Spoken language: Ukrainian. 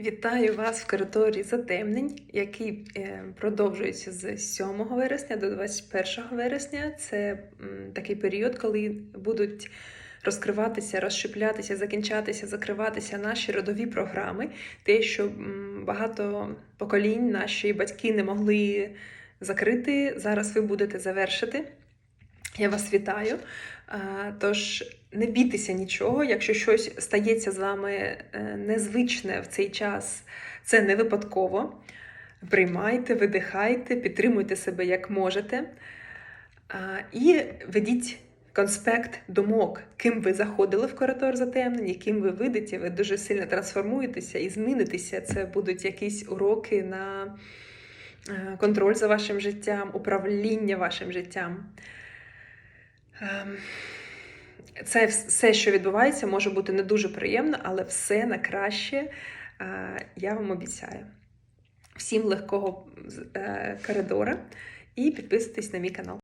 Вітаю вас в коридорі затемнень, який е, продовжується з 7 вересня до 21 вересня. Це такий період, коли будуть розкриватися, розшиплятися, закінчатися, закриватися наші родові програми. Те, що багато поколінь наші батьки не могли закрити, зараз ви будете завершити. Я вас вітаю. Тож не бійтеся нічого, якщо щось стається з вами е, незвичне в цей час, це не випадково. Приймайте, видихайте, підтримуйте себе як можете. І ведіть конспект думок, ким ви заходили в коридор затемнень, яким ви вийдете, ви дуже сильно трансформуєтеся і змінитеся. Це будуть якісь уроки на е, контроль за вашим життям, управління вашим життям. Ем, Це все, що відбувається, може бути не дуже приємно, але все на краще, е, я вам обіцяю. Всім легкого е, коридора і підписуйтесь на мій канал.